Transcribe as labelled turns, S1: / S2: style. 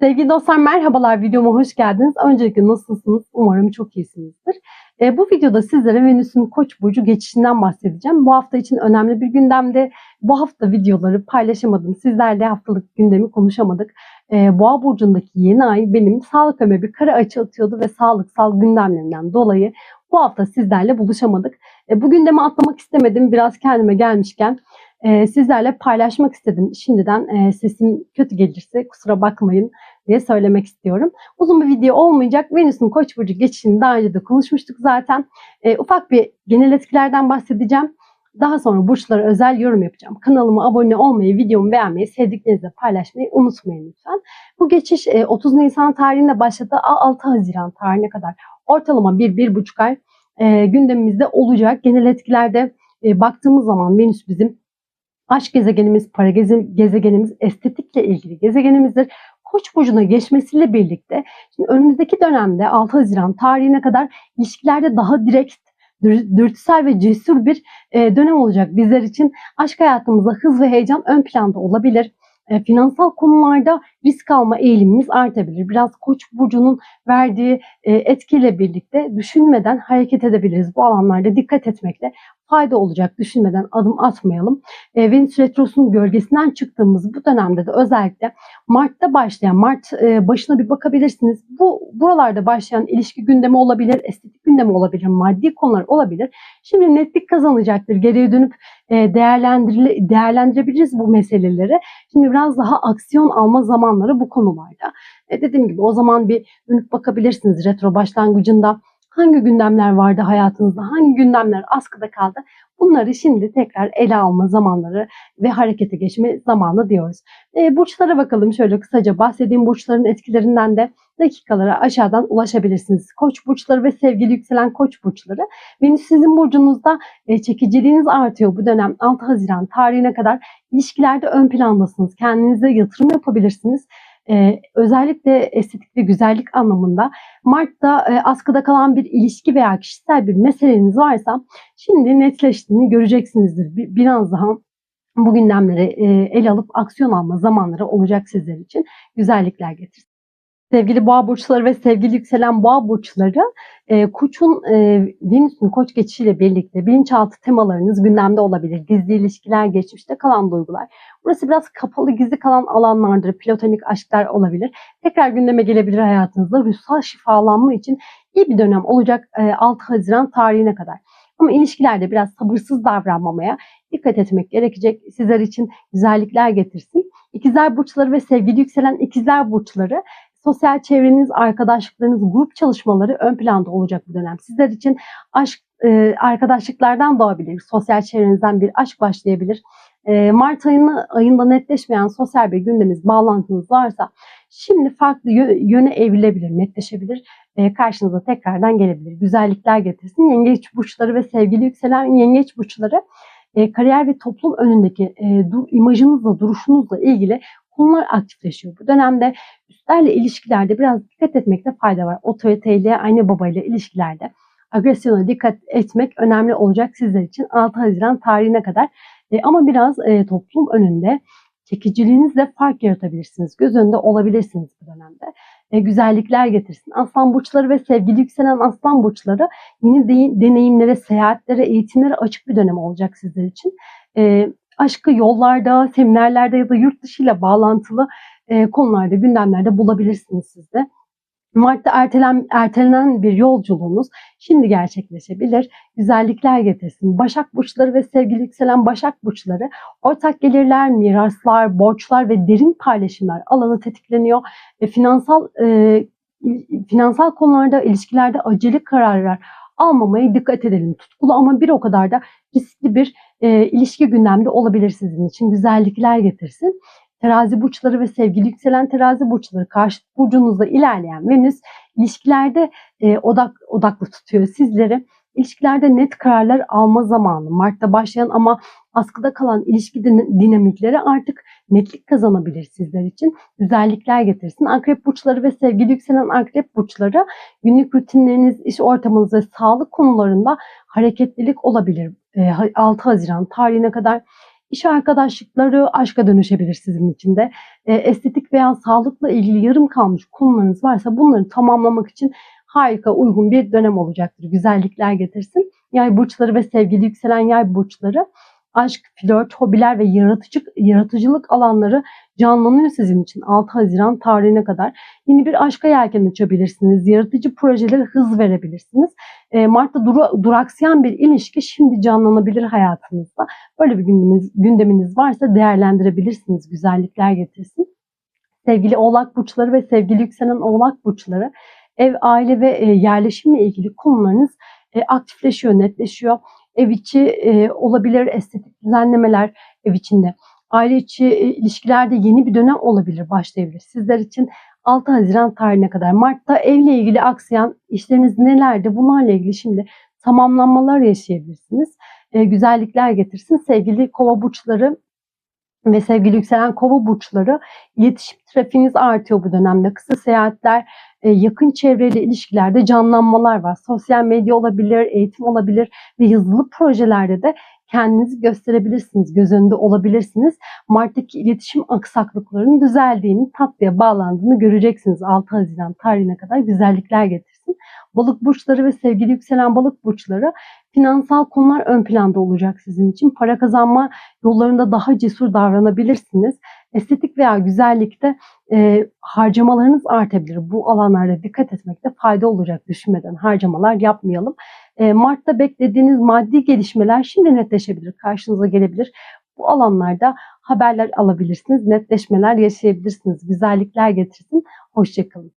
S1: Sevgili dostlar merhabalar videoma hoş geldiniz. Öncelikle nasılsınız? Umarım çok iyisinizdir. E, bu videoda sizlere Venüs'ün Koç burcu geçişinden bahsedeceğim. Bu hafta için önemli bir gündemde. Bu hafta videoları paylaşamadım. Sizlerle haftalık gündemi konuşamadık. E, Boğa burcundaki yeni ay benim sağlık öme bir kara açı atıyordu ve sağlıksal gündemlerinden dolayı bu hafta sizlerle buluşamadık. E, bu gündemi atlamak istemedim. Biraz kendime gelmişken e, sizlerle paylaşmak istedim. Şimdiden e, sesim kötü gelirse kusura bakmayın diye söylemek istiyorum. Uzun bir video olmayacak. Venüs'ün Koç burcu geçişini daha önce de konuşmuştuk zaten. E, ufak bir genel etkilerden bahsedeceğim. Daha sonra burçlara özel yorum yapacağım. Kanalıma abone olmayı, videomu beğenmeyi, sevdiklerinizle paylaşmayı unutmayın lütfen. Bu geçiş 30 Nisan tarihinde başladı. 6 Haziran tarihine kadar ortalama 1-1,5 ay gündemimizde olacak. Genel etkilerde baktığımız zaman Venüs bizim aşk gezegenimiz, para gezegenimiz, estetikle ilgili gezegenimizdir. Koç burcuna geçmesiyle birlikte şimdi önümüzdeki dönemde 6 Haziran tarihine kadar ilişkilerde daha direkt dürtüsel ve cesur bir dönem olacak bizler için. Aşk hayatımızda hız ve heyecan ön planda olabilir. E, finansal konularda risk alma eğilimimiz artabilir. Biraz Koç burcunun verdiği e, etkiyle birlikte düşünmeden hareket edebiliriz. Bu alanlarda dikkat etmekle fayda olacak. Düşünmeden adım atmayalım. E, Venüs Retrosu'nun gölgesinden çıktığımız bu dönemde de özellikle Mart'ta başlayan, Mart e, başına bir bakabilirsiniz. Bu buralarda başlayan ilişki gündemi olabilir, estetik gündemi olabilir, maddi konular olabilir. Şimdi netlik kazanacaktır. Geriye dönüp e, değerlendirebiliriz bu meseleleri. Şimdi biraz daha aksiyon alma zamanları bu konularda. E, dediğim gibi o zaman bir dönüp bakabilirsiniz retro başlangıcında Hangi gündemler vardı hayatınızda? Hangi gündemler askıda kaldı? Bunları şimdi tekrar ele alma zamanları ve harekete geçme zamanı diyoruz. E, burçlara bakalım şöyle kısaca bahsedeyim burçların etkilerinden de dakikalara aşağıdan ulaşabilirsiniz. Koç burçları ve sevgili yükselen koç burçları. Venüs sizin burcunuzda e, çekiciliğiniz artıyor bu dönem 6 Haziran tarihine kadar ilişkilerde ön plandasınız. Kendinize yatırım yapabilirsiniz. Ee, özellikle estetik ve güzellik anlamında Mart'ta e, askıda kalan bir ilişki veya kişisel bir meseleniz varsa şimdi netleştiğini göreceksinizdir. Bir, biraz daha bu gündemleri e, el alıp aksiyon alma zamanları olacak sizler için güzellikler getirsin. Sevgili boğa burçları ve sevgili yükselen boğa burçları e, Koç'un e, Venüs'ün Koç geçişiyle birlikte bilinçaltı temalarınız gündemde olabilir. Gizli ilişkiler, geçmişte kalan duygular. Burası biraz kapalı, gizli kalan alanlardır. Platonik aşklar olabilir. Tekrar gündeme gelebilir hayatınızda. Ruhsal şifalanma için iyi bir dönem olacak e, 6 Haziran tarihine kadar. Ama ilişkilerde biraz sabırsız davranmamaya dikkat etmek gerekecek. Sizler için güzellikler getirsin. İkizler burçları ve sevgili yükselen ikizler burçları sosyal çevreniz, arkadaşlıklarınız, grup çalışmaları ön planda olacak bu dönem. Sizler için aşk e, arkadaşlıklardan doğabilir. Sosyal çevrenizden bir aşk başlayabilir. E, Mart ayını, ayında netleşmeyen sosyal bir gündeminiz, bağlantınız varsa şimdi farklı yöne evrilebilir, netleşebilir. E, karşınıza tekrardan gelebilir. Güzellikler getirsin. Yengeç burçları ve sevgili yükselen yengeç burçları kariyer ve toplum önündeki imajınızla, duruşunuzla ilgili konular aktifleşiyor. Bu dönemde üstlerle ilişkilerde biraz dikkat etmekte fayda var. Otoriteyle, anne babayla ilişkilerde agresyona dikkat etmek önemli olacak sizler için 6 Haziran tarihine kadar. E, ama biraz e, toplum önünde çekiciliğinizle fark yaratabilirsiniz. Göz önünde olabilirsiniz bu dönemde. E, güzellikler getirsin. Aslan burçları ve sevgili yükselen aslan burçları yeni de, deneyimlere, seyahatlere, eğitimlere açık bir dönem olacak sizler için. E, aşkı yollarda, seminerlerde ya da yurt dışı ile bağlantılı e, konularda, gündemlerde bulabilirsiniz siz de. Mart'ta ertelen, ertelenen bir yolculuğunuz şimdi gerçekleşebilir. Güzellikler getirsin. Başak burçları ve sevgili yükselen Başak burçları ortak gelirler, miraslar, borçlar ve derin paylaşımlar alanı tetikleniyor. Ve finansal e, finansal konularda, ilişkilerde acele kararlar almamaya dikkat edelim. Tutkulu ama bir o kadar da riskli bir e, ilişki gündemde olabilir sizin için. Güzellikler getirsin. Terazi burçları ve sevgili yükselen terazi burçları karşı burcunuzda ilerleyen Venüs ilişkilerde e, odak odaklı tutuyor sizleri. İlişkilerde net kararlar alma zamanı. Mart'ta başlayan ama askıda kalan ilişki dinamikleri artık netlik kazanabilir sizler için. Güzellikler getirsin. Akrep burçları ve sevgili yükselen akrep burçları günlük rutinleriniz, iş ortamınız ve sağlık konularında hareketlilik olabilir. 6 e, Haziran tarihine kadar İş arkadaşlıkları aşka dönüşebilir sizin için de. E, estetik veya sağlıkla ilgili yarım kalmış konularınız varsa bunları tamamlamak için harika, uygun bir dönem olacaktır. Güzellikler getirsin. Yay burçları ve sevgili yükselen yay burçları aşk, flört, hobiler ve yaratıcı, yaratıcılık alanları canlanıyor sizin için 6 Haziran tarihine kadar. Yeni bir aşka yelken açabilirsiniz. Yaratıcı projelere hız verebilirsiniz. E, Mart'ta dura, duraksayan bir ilişki şimdi canlanabilir hayatınızda. Böyle bir gündeminiz, gündeminiz varsa değerlendirebilirsiniz. Güzellikler getirsin. Sevgili oğlak burçları ve sevgili yükselen oğlak burçları ev, aile ve e, yerleşimle ilgili konularınız e, aktifleşiyor, netleşiyor. Ev içi e, olabilir estetik düzenlemeler ev içinde. Aile içi e, ilişkilerde yeni bir dönem olabilir, başlayabilir. Sizler için 6 Haziran tarihine kadar Mart'ta evle ilgili aksayan işleriniz nelerdi? Bunlarla ilgili şimdi tamamlanmalar yaşayabilirsiniz. E, güzellikler getirsin. Sevgili kova burçları ve sevgili yükselen kova burçları iletişim trafiğiniz artıyor bu dönemde. Kısa seyahatler, yakın çevreyle ilişkilerde canlanmalar var. Sosyal medya olabilir, eğitim olabilir ve yazılı projelerde de kendinizi gösterebilirsiniz, göz önünde olabilirsiniz. Mart'taki iletişim aksaklıklarının düzeldiğini, tatlıya bağlandığını göreceksiniz 6 Haziran tarihine kadar güzellikler getirsin. Balık burçları ve sevgili yükselen balık burçları finansal konular ön planda olacak sizin için. Para kazanma yollarında daha cesur davranabilirsiniz. Estetik veya güzellikte e, harcamalarınız artabilir. Bu alanlarda dikkat etmekte fayda olacak düşünmeden harcamalar yapmayalım. E, Mart'ta beklediğiniz maddi gelişmeler şimdi netleşebilir, karşınıza gelebilir. Bu alanlarda haberler alabilirsiniz, netleşmeler yaşayabilirsiniz. Güzellikler getirsin. Hoşçakalın.